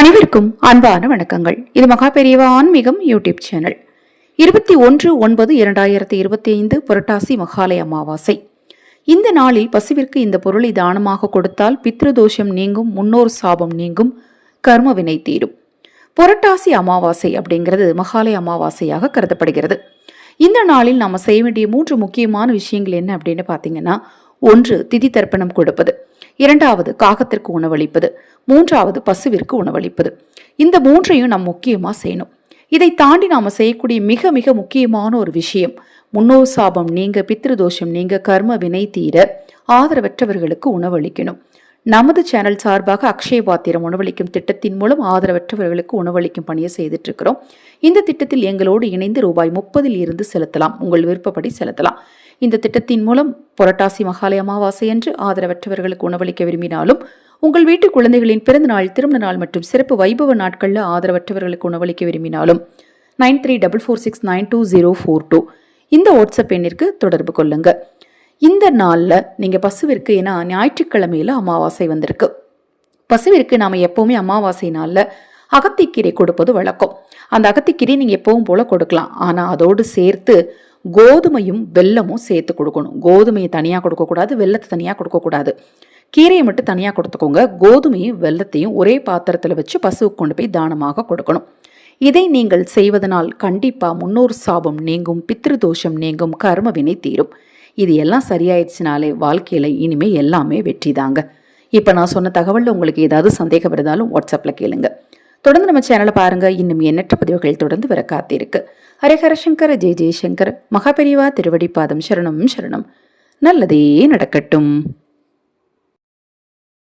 அனைவருக்கும் அன்பான வணக்கங்கள். இது மகா பெரியவா ஆன்மீகம் யூடியூப் சேனல். இருபத்தி ஒன்று ஒன்பது இரண்டாயிரத்தி இருபத்தி ஐந்து புரட்டாசி மகாலய அமாவாசை. இந்த நாளில் பசுவிற்கு இந்த பொருளை தானமாக கொடுத்தால் பித்ருதோஷம் நீங்கும் முன்னோர் சாபம் நீங்கும் கர்ம வினை தீரும். புரட்டாசி அமாவாசை அப்படிங்கிறது மகாலய அமாவாசையாக கருதப்படுகிறது. இந்த நாளில் நாம் செய்ய வேண்டிய மூன்று முக்கியமான விஷயங்கள் என்ன அப்படின்னு பார்த்தீங்கன்னா ஒன்று திதி தர்ப்பணம் கொடுப்பது. இரண்டாவது காகத்திற்கு உணவளிப்பது மூன்றாவது பசுவிற்கு உணவளிப்பது. இந்த மூன்றையும் நாம் முக்கியமாக செய்யணும். இதை தாண்டி நாம் செய்யக்கூடிய மிக மிக முக்கியமான ஒரு விஷயம் முன்னோர் சாபம் நீங்க பித்ருதோஷம் நீங்க கர்ம வினை தீர ஆதரவற்றவர்களுக்கு உணவளிக்கணும். நமது சேனல் சார்பாக அக்ஷய பாத்திரம் உணவளிக்கும் திட்டத்தின் மூலம் ஆதரவற்றவர்களுக்கு உணவளிக்கும் பணியை செய்துட்டு இருக்கிறோம் இந்த திட்டத்தில் எங்களோடு இணைந்து ரூபாய் முப்பதில் இருந்து செலுத்தலாம். உங்கள் விருப்பப்படி செலுத்தலாம். இந்த திட்டத்தின் மூலம் புரட்டாசி மகாலய அமாவாசை என்று ஆதரவற்றவர்களுக்கு உணவளிக்க விரும்பினாலும் உங்கள் வீட்டு குழந்தைகளின் பிறந்த நாள் திருமண நாள் மற்றும் சிறப்பு வைபவ நாட்களில் ஆதரவற்றவர்களுக்கு உணவளிக்க விரும்பினாலும் nine three double four six nine two zero four two இந்த வாட்ஸ்அப் எண்ணிற்கு தொடர்பு கொள்ளுங்கள் இந்த நாளில் நீங்கள் பசுவிற்கு ஏன்னா ஞாயிற்றுக்கிழமையில அமாவாசை வந்திருக்கு. பசுவிற்கு நாம் எப்போவுமே அமாவாசை நாளில் அகத்திக்கீரை கொடுப்பது வழக்கம். அந்த அகத்திக்கீரை நீங்கள் எப்பவும் போல கொடுக்கலாம். ஆனால் அதோடு சேர்த்து கோதுமையும் வெல்லமும் சேர்த்து கொடுக்கணும். கோதுமையை தனியாக கொடுக்கக்கூடாது வெல்லத்தை தனியாக கொடுக்கக்கூடாது. கீரையை மட்டும் தனியாக கொடுத்துக்கோங்க. கோதுமையும் வெல்லத்தையும் ஒரே பாத்திரத்தில் வச்சு பசுவுக்கு கொண்டு போய் தானமாக கொடுக்கணும். இதை நீங்கள் செய்வதனால் கண்டிப்பாக முன்னோர் சாபம் நீங்கும் பித்ருதோஷம் நீங்கும் கர்ம வினை தீரும். இது எல்லாம் சரியாயிடுச்சுனாலே வாழ்க்கையில் இனிமே எல்லாமே வெற்றி தாங்க இப்போ நான் சொன்ன தகவலில் உங்களுக்கு ஏதாவது சந்தேகம் இருந்தாலும் வாட்ஸ்அப்பில் கேளுங்க. தொடர்ந்து நம்ம சேனலை பாருங்க. இன்னும் எண்ணற்ற பதிவுகள் தொடர்ந்து வர காத்திருக்கு. ஹரஹர சங்கர ஜெய ஜெய்சங்கர் மகாபெரிவா திருவடிப்பாதம் சரணம் சரணம். நல்லதே நடக்கட்டும்.